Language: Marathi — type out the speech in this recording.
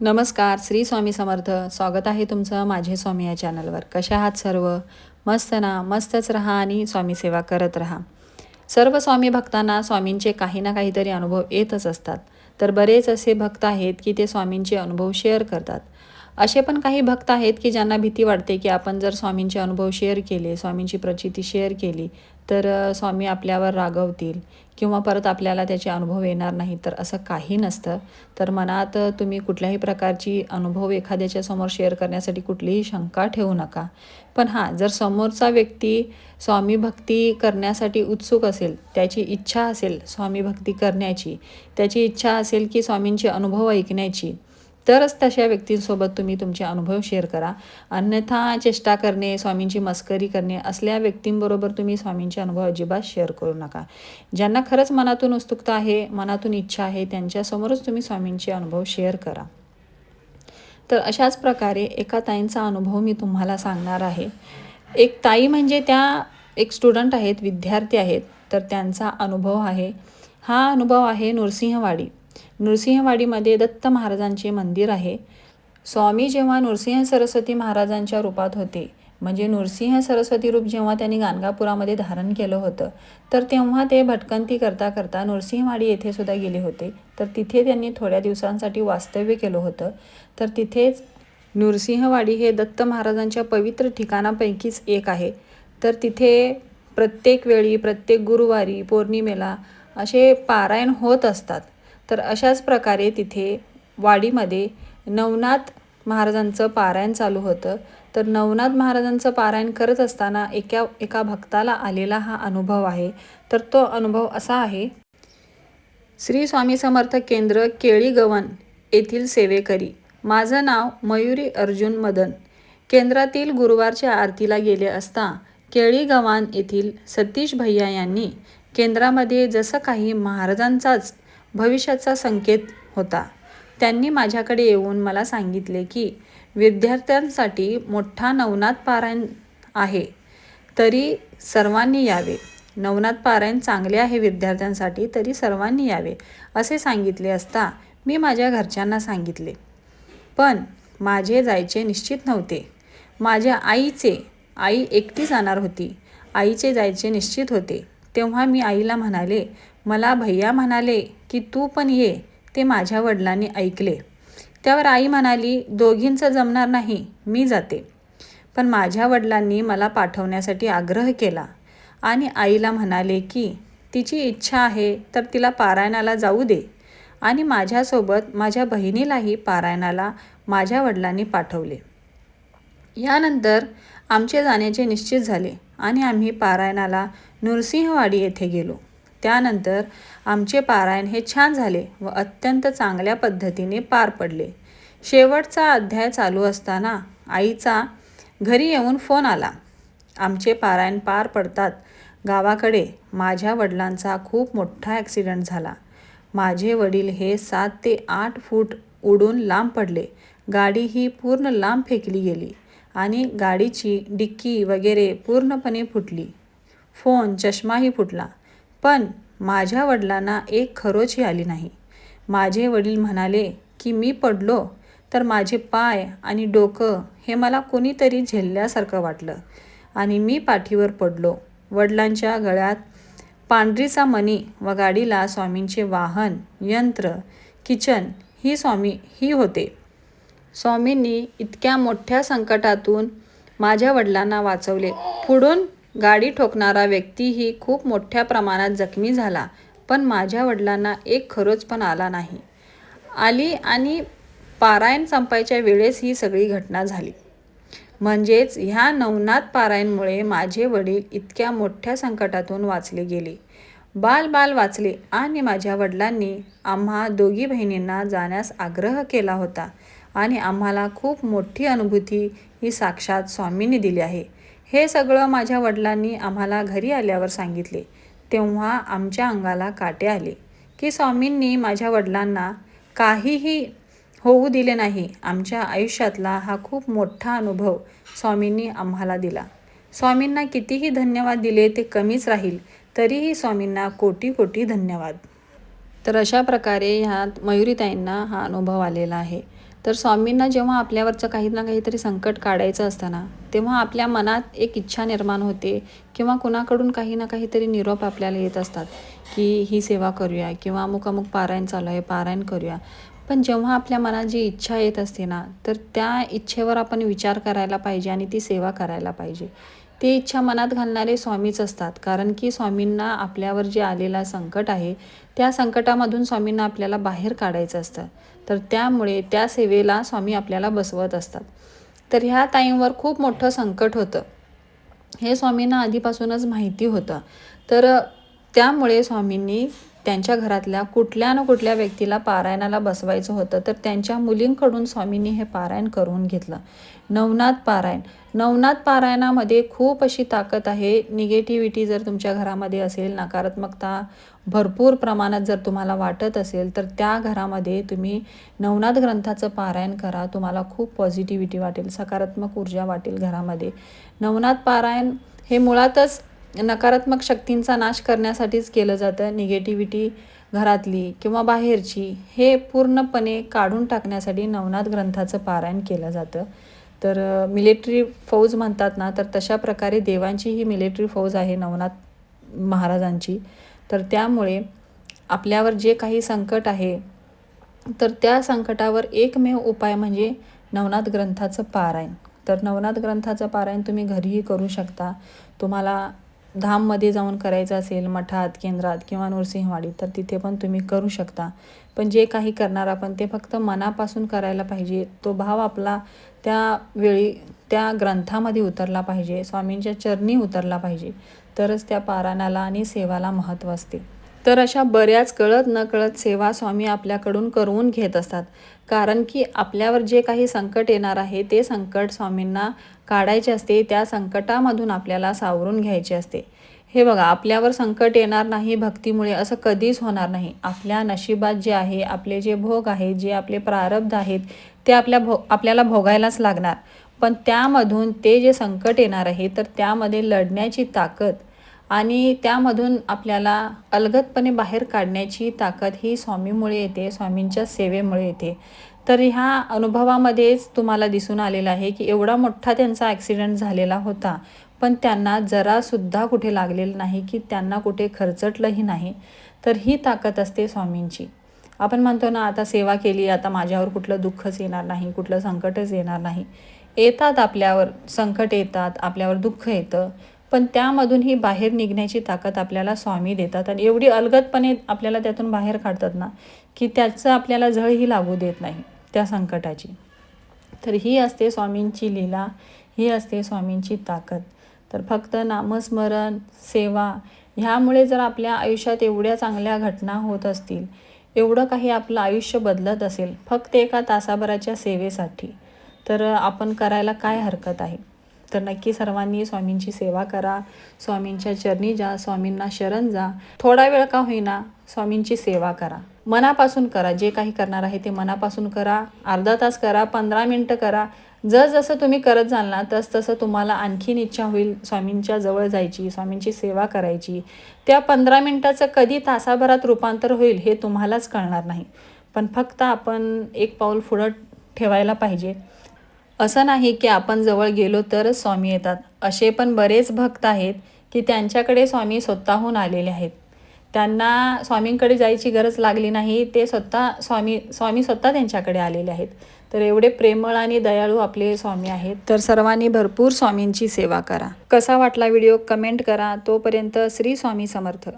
नमस्कार श्री स्वामी समर्थ. स्वागत आहे तुमचं माझे स्वामी या चॅनलवर. कशा आहात सर्व? मस्त ना? मस्तच राहा आणि स्वामी सेवा करत राहा. सर्व स्वामी भक्तांना स्वामींचे काही ना काहीतरी अनुभव येतच असतात. तर बरेच असे भक्त आहेत की ते स्वामींचे अनुभव शेअर करतात. असे पण काही भक्त आहेत की ज्यांना भीती वाटते की आपण जर स्वामींचे अनुभव शेअर केले स्वामींची प्रचिती शेअर केली तर स्वामी आपल्यावर रागवतील किंवा परत आपल्याला त्याचे अनुभव येणार नाही तर असं काही नसतं. तर मनात तुम्ही कुठल्याही प्रकारची अनुभव एखाद्याच्या समोर शेअर करण्यासाठी कुठलीही शंका ठेवू नका. पण हां जर समोरचा व्यक्ती स्वामी भक्ती करण्यासाठी उत्सुक असेल त्याची इच्छा असेल स्वामी भक्ती करण्याची त्याची इच्छा असेल की स्वामींचे अनुभव ऐकण्याची तरच तशा व्यक्तींसोबत तुम्ही तुमचे अनुभव शेअर करा. अन्यथा चेष्टा करणे स्वामींची मस्करी करणे असल्या व्यक्तींबरोबर तुम्ही स्वामींचे अनुभव अजिबात शेअर करू नका. ज्यांना खरंच मनातून उत्सुकता आहे मनातून इच्छा आहे त्यांच्यासमोरच तुम्ही स्वामींचे अनुभव शेअर करा. तर अशाच प्रकारे एका ताईंचा अनुभव मी तुम्हाला सांगणार आहे. एक ताई म्हणजे त्या एक स्टुडंट आहेत विद्यार्थी आहेत तर त्यांचा अनुभव आहे. हा अनुभव आहे नृसिंहवाडी नृसिंहवाडीमध्ये दत्त महाराजांचे मंदिर आहे. स्वामी जेव्हा नृसिंह सरस्वती महाराजांच्या रूपात होते म्हणजे नृसिंह सरस्वती रूप जेव्हा त्यांनी गाणगापुरामध्ये धारण केलं होतं तर तेव्हा ते भटकंती करता करता नृसिंहवाडी येथे सुद्धा गेले होते. तर तिथे त्यांनी थोड्या दिवसांसाठी वास्तव्य केलं होतं. तर तिथेच नृसिंहवाडी हे दत्त महाराजांच्या पवित्र ठिकाणापैकीच एक आहे. तर तिथे प्रत्येक वेळी प्रत्येक गुरुवारी पौर्णिमेला असे पारायण होत असतात. तर अशाच प्रकारे तिथे वाडीमध्ये नवनाथ महाराजांचं पारायण चालू होतं. तर नवनाथ महाराजांचं पारायण करत असताना एका एका भक्ताला आलेला हा अनुभव आहे. तर तो अनुभव असा आहे. श्री स्वामी समर्थ केंद्र केळी गवन येथील सेवेकरी. माझं नाव मयुरी अर्जुन मदन. केंद्रातील गुरुवारच्या आरतीला गेले असता केळी येथील सतीश भैया यांनी केंद्रामध्ये जसं काही महाराजांचाच भविष्याचा संकेत होता. त्यांनी माझ्याकडे येऊन मला सांगितले की विद्यार्थ्यांसाठी मोठा नवनाथ पारायण आहे तरी सर्वांनी यावे. नवनाथ पारायण चांगले आहे विद्यार्थ्यांसाठी तरी सर्वांनी यावे असे सांगितले असता मी माझ्या घरच्यांना सांगितले. पण माझे जायचे निश्चित नव्हते. माझ्या आईचे आई एकटी जाणार होती. आईचे जायचे निश्चित होते. तेव्हा मी आईला म्हणाले मला भैया म्हणाले की तू पण ये. ते माझ्या वडिलांनी ऐकले. त्यावर आई म्हणाली दोघींचं जमणार नाही मी जाते. पण माझ्या वडिलांनी मला पाठवण्यासाठी आग्रह केला आणि आईला म्हणाले की तिची इच्छा आहे तर तिला पारायणाला जाऊ दे. आणि माझ्यासोबत माझ्या बहिणीलाही पारायणाला माझ्या वडिलांनी पाठवले. यानंतर आमचे जाण्याचे निश्चित झाले आणि आम्ही पारायणाला नृसिंहवाडी येथे गेलो. त्यानंतर आमचे पारायण हे छान झाले व अत्यंत चांगल्या पद्धतीने पार पडले. शेवटचा अध्याय चालू असताना आईचा घरी येऊन फोन आला. आमचे पारायण पार पडतात. गावाकडे माझ्या वडिलांचा खूप मोठा ॲक्सिडेंट झाला. माझे वडील हे सात ते आठ फूट उडून लांब पडले. गाडी ही पूर्ण लांब फेकली गेली आणि गाडीची डिक्की वगैरे पूर्णपणे फुटली. फोन चष्माही फुटला. पण माझ्या वडिलांना एक खरोची आली नाही. माझे वडील म्हणाले की मी पडलो तर माझे पाय आणि डोकं हे मला कोणीतरी झेलल्यासारखं वाटलं आणि मी पाठीवर पडलो. वडिलांच्या गळ्यात पांढरीचा मणी व गाडीला स्वामींचे वाहन यंत्र किचन ही स्वामी ही होते. स्वामींनी इतक्या मोठ्या संकटातून माझ्या वडिलांना वाचवले. पुढून गाडी ठोकणारा व्यक्तीही खूप मोठ्या प्रमाणात जखमी झाला पण माझ्या वडिलांना एक खरोच पण आला नाही. आली आणि पारायण संपायच्या वेळेस ही सगळी घटना झाली. म्हणजेच ह्या नवनाथ पारायणमुळे माझे वडील इतक्या मोठ्या संकटातून वाचले गेले. बाल बाल वाचले आणि माझ्या वडिलांनी आम्हा दोघी बहिणींना जाण्यास आग्रह केला होता आणि आम्हाला खूप मोठी अनुभूती ही साक्षात स्वामींनी दिली आहे. हे सगळं माझ्या वडिलांनी आम्हाला घरी आल्यावर सांगितले. तेव्हा आमच्या अंगाला काटे आले की स्वामींनी माझ्या वडिलांना काहीही होऊ दिले नाही. आमच्या आयुष्यातला हा खूप मोठा अनुभव स्वामींनी आम्हाला दिला. स्वामींना कितीही धन्यवाद दिले ते कमीच राहील तरीही स्वामींना कोटी कोटी धन्यवाद. तर अशा प्रकारे ह्यात मयुरीताईंना हा अनुभव आलेला आहे. तर स्वामींना जेव्हा आपल्यावरचं काही ना काहीतरी संकट काढायचं असतं ना तेव्हा आपल्या मनात एक इच्छा निर्माण होते किंवा कुणाकडून काही ना काहीतरी निरोप आपल्याला येत असतात की ही सेवा करूया किंवा अमुक अमुक पारायण चालू आहे पारायण करूया. पण जेव्हा आपल्या मनात जी इच्छा येत असते ना तर त्या इच्छेवर आपण विचार करायला पाहिजे आणि ती सेवा करायला पाहिजे. ती इच्छा मनात घालणारे स्वामीच असतात. कारण की स्वामींना आपल्यावर जे आलेला संकट आहे त्या संकटामधून स्वामींना आपल्याला बाहेर काढायचं असतं. तर त्यामुळे त्या सेवेला स्वामी आपल्याला बसवत असतात. तर ह्या टाईमवर खूप मोठं संकट होतं. हे स्वामींना आधीपासूनच माहिती होतं. तर त्यामुळे स्वामींनी त्यांच्या घरातल्या कुठल्या ना कुठल्या व्यक्तीला पारायणाला बसवायचं होतं तर त्यांच्या मुलींकडून स्वामींनी हे पारायण करून घेतलं. नवनाथ पारायण. नवनाथ पारायणामध्ये खूप अशी ताकद आहे. निगेटिव्हिटी जर तुमच्या घरामध्ये असेल नकारात्मकता भरपूर प्रमाणात जर तुम्हाला वाटत असेल तर त्या घरामध्ये तुम्ही नवनाथ ग्रंथाचं पारायण करा. तुम्हाला खूप पॉझिटिव्हिटी वाटेल सकारात्मक ऊर्जा वाटेल घरामध्ये. नवनाथ पारायण हे मुळातच नकारात्मक शक्तींचा नाश करण्यासाठीच केलं जातं. निगेटिव्हिटी घरातली किंवा बाहेरची हे पूर्णपणे काढून टाकण्यासाठी नवनाथ ग्रंथाचं पारायण केलं जातं. तर मिलिटरी फौज म्हणतात ना तर तशा प्रकारे देवांची ही मिलिटरी फौज आहे नवनाथ महाराजांची. तर त्यामुळे आपल्यावर जे काही संकट आहे तर त्या संकटावर एकमेव उपाय म्हणजे नवनाथ ग्रंथाचं पारायण. तर नवनाथ ग्रंथाचं पारायण तुम्ही घरीही करू शकता. तुम्हाला धाममध्ये जाऊन करायचं असेल मठात केंद्रात किंवा नृसिंहवाडीत तर तिथे पण तुम्ही करू शकता. पण जे काही करणार आपण ते फक्त मनापासून करायला पाहिजे. तो भाव आपला त्या वेळी त्या ग्रंथामध्ये उतरला पाहिजे. स्वामींच्या चरणी उतरला पाहिजे. तरच त्या पारायणाला आणि सेवाला महत्त्व असते. तर अशा बऱ्याच कळत नकळत सेवा स्वामी आपल्याकडून करवून घेत असतात. कारण की आपल्यावर जे काही संकट येणार आहे ते संकट स्वामींना काढायचे असते त्या संकटामधून आपल्याला सावरून घ्यायचे असते. हे बघा आपल्यावर संकट येणार नाही भक्तीमुळे असं कधीच होणार नाही. आपल्या नशिबात जे आहे आपले जे भोग आहेत जे आपले प्रारब्ध आहेत ते आपल्या भो आपल्याला भोगायलाच लागणार. पण त्यामधून ते जे संकट येणार आहे तर त्यामध्ये लढण्याची ताकद आणि त्यामधून आपल्याला अलगदपणे बाहेर काढण्याची ताकद ही स्वामीमुळे येते स्वामींच्या सेवेमुळे येते. तर ह्या अनुभवामध्येच तुम्हाला दिसून आलेलं आहे की एवढा मोठा त्यांचा ॲक्सिडेंट झालेला होता. पण त्यांना जरासुद्धा कुठे लागलेलं नाही की त्यांना कुठे खर्चटलंही नाही. तर ही ताकद असते स्वामींची. आपण म्हणतो ना आता सेवा केली आता माझ्यावर कुठलं दुःखच येणार नाही कुठलं संकटच येणार नाही. येतात आपल्यावर संकट येतात आपल्यावर दुःख येतं. पण त्यामधून ही बाहेर निघण्याची ताकद आपल्याला स्वामी देतात. आणि एवढी अलगदपणे आपल्याला त्यातून बाहेर काढतात ना की त्याचं आपल्याला झळही लागू देत नाही त्या संकटाची. तर ही असते स्वामींची लीला ही असते स्वामींची ताकद. तर फक्त नामस्मरण सेवा ह्यामुळे जर आपल्या आयुष्यात एवढ्या चांगल्या घटना होत असतील एवढं काही आपलं आयुष्य बदलत असेल फक्त एका तासाभराच्या सेवेसाठी तर आपण करायला काय हरकत आहे? तर नक्की सर्वांनी स्वामींची सेवा करा स्वामींच्या चरणी जा स्वामींना शरण जा. थोडा वेळ का होईना स्वामींची सेवा करा. मनापासून करा जे काही करणार आहे ते मनापासून करा. अर्धा तास करा पंधरा मिनटं करा. जसजसं तुम्ही करत जाल ना तसतसं तुम्हाला आणखीन इच्छा होईल स्वामींच्या जवळ जायची स्वामींची सेवा करायची. त्या पंधरा मिनटाचं कधी तासाभरात रूपांतर होईल हे तुम्हालाच कळणार नाही. पण फक्त आपण एक पाऊल पुढं ठेवायला पाहिजे. असं नाही की आपण जवळ गेलो तरच स्वामी येतात. असे पण बरेच भक्त आहेत की त्यांच्याकडे स्वामी स्वतःहून आलेले आहेत. त्यांना स्वामींकडे जायची गरज लागली नाही ते स्वतः स्वामी स्वामी स्वतः त्यांच्याकडे आलेले आहेत. तर एवढे प्रेमळ आणि दयाळू आपले स्वामी आहेत. तर सर्वांनी भरपूर स्वामींची सेवा करा. कसा वाटला व्हिडिओ कमेंट करा. तोपर्यंत श्री स्वामी समर्थ.